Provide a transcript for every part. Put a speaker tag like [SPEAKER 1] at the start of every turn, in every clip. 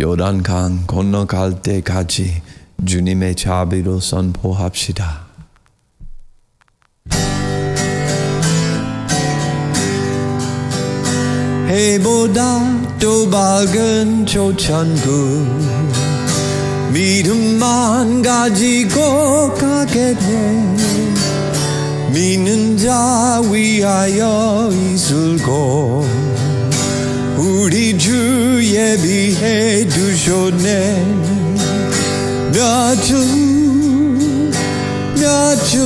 [SPEAKER 1] 요단강 건너갈 때까지 주님의 자비로 선포합시다. 해보다 또 밝은 초천국 믿음만 가지고 가겠네 믿는 자 위하여 이슬고 우리 주 예비해 두셨네. 몇주몇주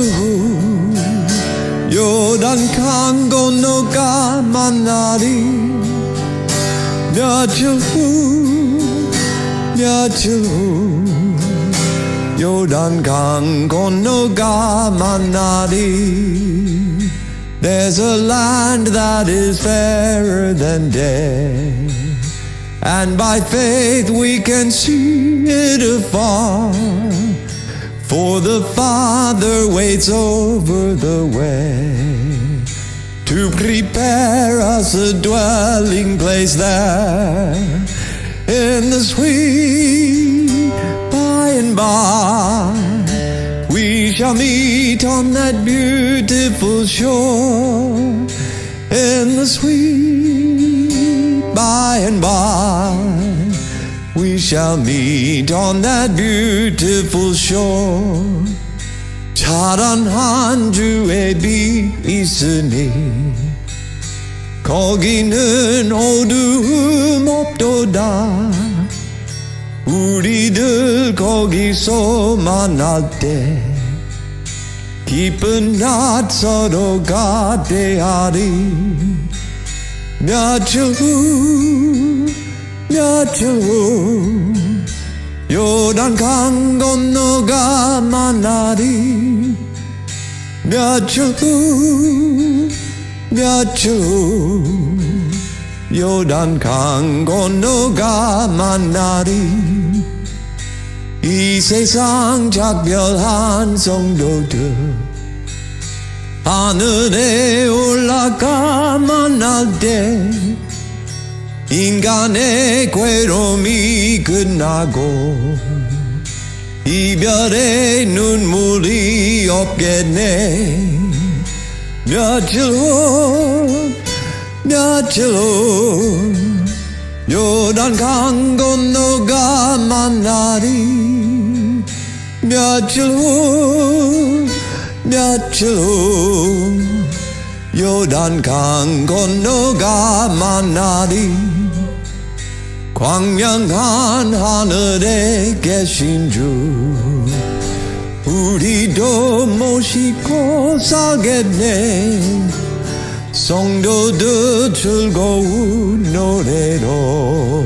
[SPEAKER 1] 요단 강 건너가 만나리. 후 요단 강 건너가 만나리 There's a land that is fairer than day And by faith we can see it afar. For the Father waits over the way to prepare us a dwelling place there. In the sweet by and by. We shall meet on that beautiful shore in the sweet by and by. We shall meet on that beautiful shore. 차란 한 주의 빛 있으니 거기는 어두움 없도다 우리들 거기서 만날 때 기쁜 낮 서로가 대하리. 며칠 후 며칠 후 요단 강 건너가 만나리. 며칠 후 며칠 후 요단 강 건너가 만나리 이 세상 작별한 성도들 하늘에 올라가 만날 때 인간의 괴로움이 끝나고 이별의 눈물이 없겠네. 며칠 후 며칠 후 요단 강 건너가 만나리 며칠 후 며칠 후 요단 강 건너가 만나리. 광명한 하늘에 계신 주. 우리도 모시고 살겠네. 성도들 즐거운 노래로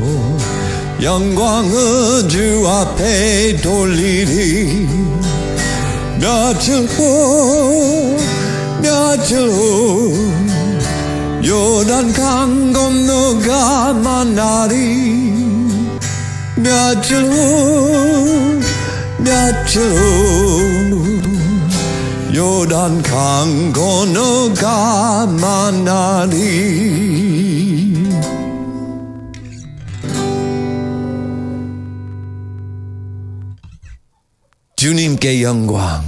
[SPEAKER 1] 영광을 주 앞에 돌리리. 며칠 후 며칠 후 요단 강 건너가 만나리. 며칠 후 며칠 후 요단 강 건너가 만나리 주님께 영광